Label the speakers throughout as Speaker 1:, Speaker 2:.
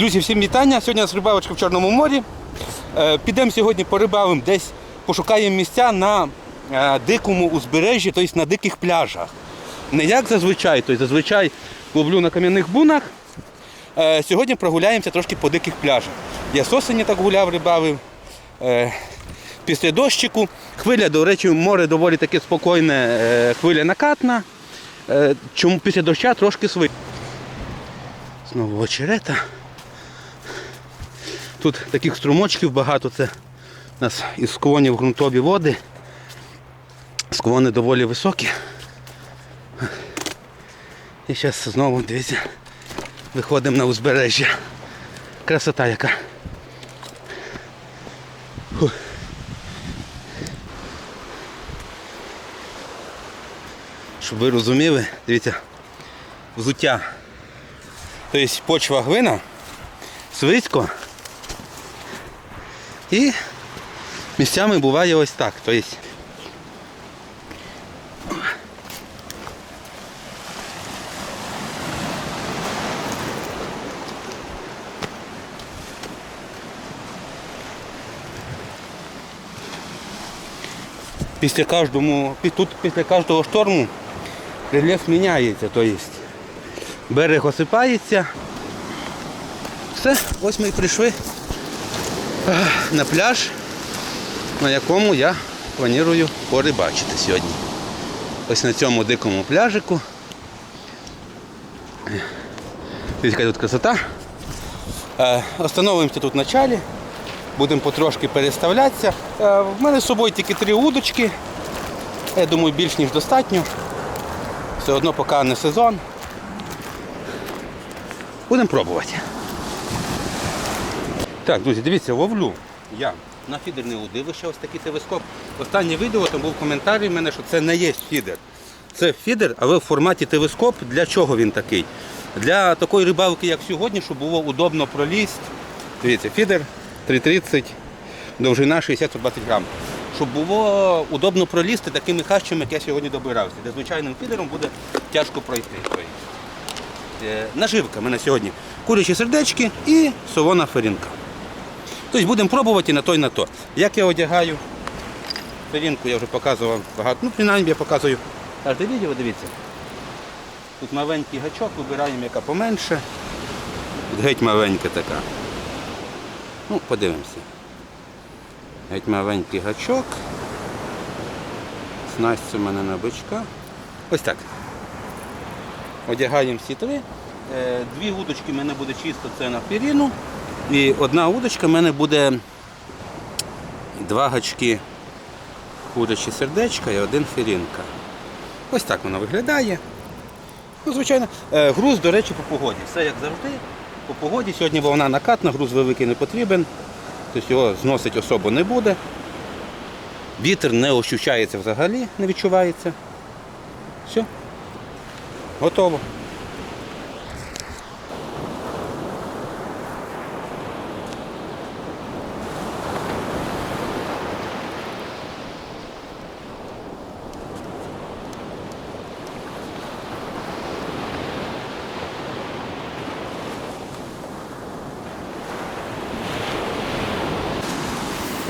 Speaker 1: Друзі, всім вітання. Сьогодні у нас рибалочка в Чорному морі. Е, Підемо сьогодні порибавимо десь, пошукаємо місця на е, дикому узбережжі, тобто на диких пляжах. Не як зазвичай, тобто зазвичай ловлю на кам'яних бунах. Е, Сьогодні прогуляємося трошки по диких пляжах. Я з осені так гуляв, рибавив. Після дощику. Хвиля, до речі, море доволі таке спокійне, хвиля накатна. Чому після доща трошки свист. Знову очерета. Тут таких струмочків багато, це у нас із склонів ґрунтові води. Склони доволі високі. І зараз знову, дивіться, виходимо на узбережжя. Красота яка. Фух. Щоб ви розуміли, дивіться, взуття. Тобто почва глина, свисько. І місцями буває ось так. Тобто, після кожному, пі- тут після кожного шторму рельєф міняється. Тобто, берег осипається. Все, ось ми і прийшли на пляж, на якому я планую порибачити сьогодні. Ось на цьому дикому пляжику. Дивіться, тут красота. Е, Остановимося тут в началі, будемо потрошки переставлятися. Е, В мене з собою тільки три удочки. Я думаю, більш ніж достатньо. Все одно поки не сезон. Будемо пробувати. Так, друзі, дивіться, ловлю я на фідер не уди, лише ось такий телескоп. Останнє відео там був коментар в мене, що це не є фідер. Це фідер, але в форматі телескоп. Для чого він такий? Для такої рибалки, як сьогодні, щоб було удобно пролізти. Дивіться, фідер 330, довжина 60-120 грам. Щоб було удобно пролізти такими хащами, як я сьогодні добирався. Де звичайним фідером буде тяжко пройти. Е, Наживка в мене сьогодні. Курячі сердечки і солона ферінка. Тобто будемо пробувати і на то і на то. Як я одягаю ферінку, я вже показував багато. Ну, принаймні я показую кожне відео, дивіться. Тут маленький гачок, вибираємо яка поменше. Тут геть маленька така. Ну, подивимося. Геть маленький гачок. Снасть у мене на бичка. Ось так. Одягаємо всі три. Е, Дві удочки в мене буде чисто це на піріну. І одна удочка в мене буде два гачки курячі сердечка і один фірінка. Ось так воно виглядає. Ну, звичайно, Е, груз, до речі, по погоді. Все як завжди. По погоді. Сьогодні вона накатна, груз великий не потрібен. Тобто його зносити особо не буде. Вітер не ощущається взагалі, не відчувається. Все. Готово.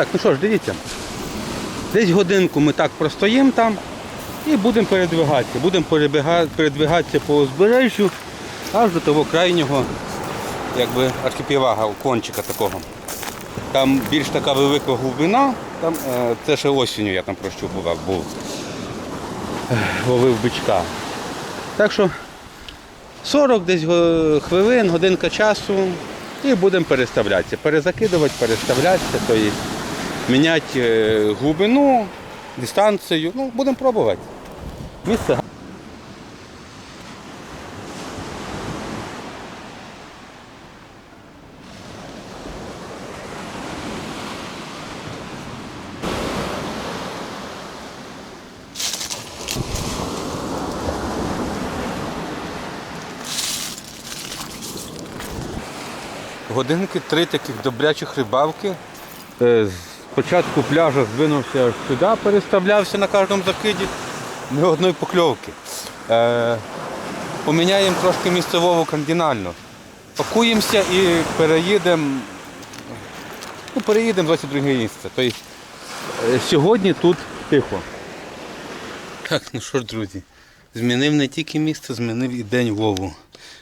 Speaker 1: Так, ну що ж, дивіться. Десь годинку ми так простоїмо там і будемо передвигатися. Будемо передвигатися по узбережжю аж до того крайнього якби, архіпелага, кончика такого. Там більш така велика глибина, там, е, це ще осінню я там прощупував, був. Е, Ловив бичка. Так що 40 десь хвилин, годинка часу і будемо переставлятися. Перезакидувати, переставлятися, тобто міняти е, глибину, дистанцію. Ну, будемо пробувати. Місце. Годинки три таких добрячих рибалки. Е, З початку пляжу здвинувся аж сюди, переставлявся на кожному закиді. Ні одної покльовки. Е, Поміняємо трошки місцевого кардинально. Пакуємося і переїдемо. Ну, переїдемо в 22 місце. Тобто е, сьогодні тут тихо. Так, ну що ж, друзі, змінив не тільки місце, змінив і день Вову.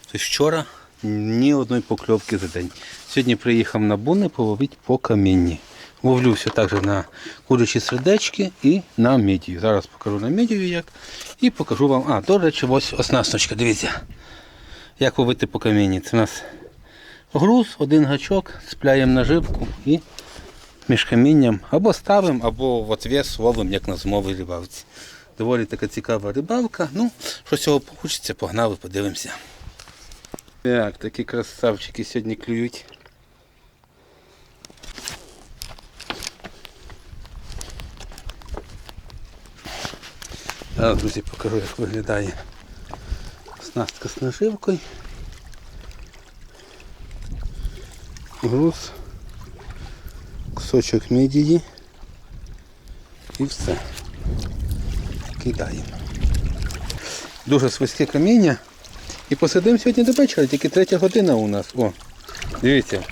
Speaker 1: Тобто вчора ні одної покльовки за день. Сьогодні приїхав на буни половити по камінні. Ловлюся також на курячі сердечки і на мідію. Зараз покажу на мідію як. І покажу вам. А, до речі, ось оснасточка, дивіться. Як ловити по камінні. Це у нас груз, один гачок, цепляємо наживку і між камінням або ставимо, або в отвес ловимо, як на змовій рибалці. Доволі така цікава рибалка. Ну, що з цього вийде, погнали, подивимося. Так, такі красавчики сьогодні клюють. Зараз, друзі, покажу, як виглядає снастка з наживкою. Груз, кусочок мідії і все. Кидаємо. Дуже свистке каміння. І посидимо сьогодні до вечора, тільки третя година у нас. О, дивіться.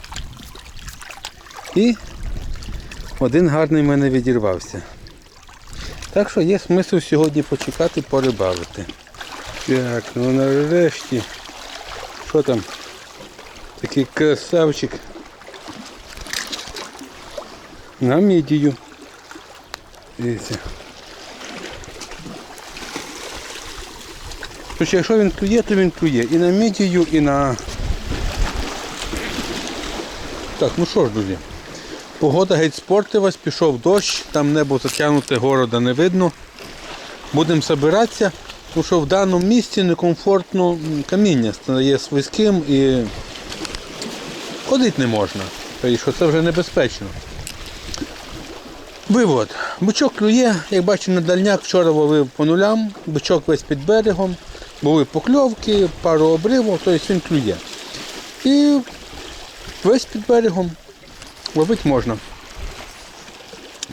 Speaker 1: І один гарний в мене відірвався. Так що є смисл сьогодні почекати, порибалити. Так, ну нарешті. Що там? Такий красавчик. На мідію. Дивіться. Тож, якщо він клює, то він клює. І на мідію, і на... Так, ну що ж, друзі. Погода геть спортилась, пішов дощ, там небо затягнуте, города не видно. Будемо збиратися, тому що в даному місці некомфортно каміння стає слизьким і ходити не можна. Тобто, що це вже небезпечно. Вивод. Бичок клює, як бачу на дальняк, вчора ловив по нулям, бичок весь під берегом, були покльовки, пару обривів, тобто він клює. І весь під берегом ловити можна.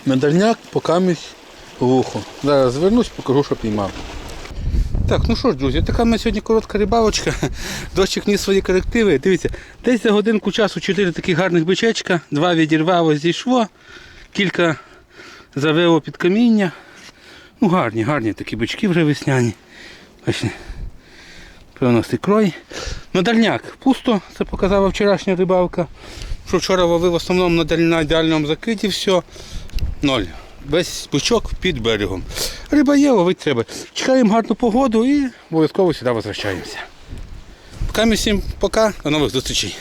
Speaker 1: На дальняк покамусь вухо. Зараз звернусь, покажу, що піймав. Так, ну що ж, друзі, така в мене сьогодні коротка рибалочка. Дощик ніс свої корективи. Дивіться, десь за годинку часу чотири таких гарних бичечка, два відірвало, зійшло, кілька завело під каміння. Ну, гарні, гарні такі бички вже весняні. Бачите, певно, крой. На дальняк пусто, це показала вчорашня рибалка. Що вчора ловив в основному на, ідеальному закриті все. Ноль. Весь пучок під берегом. Риба є, ловити треба. Чекаємо гарну погоду і обов'язково сюди возвращаємося. Поки всім пока, до нових зустрічей.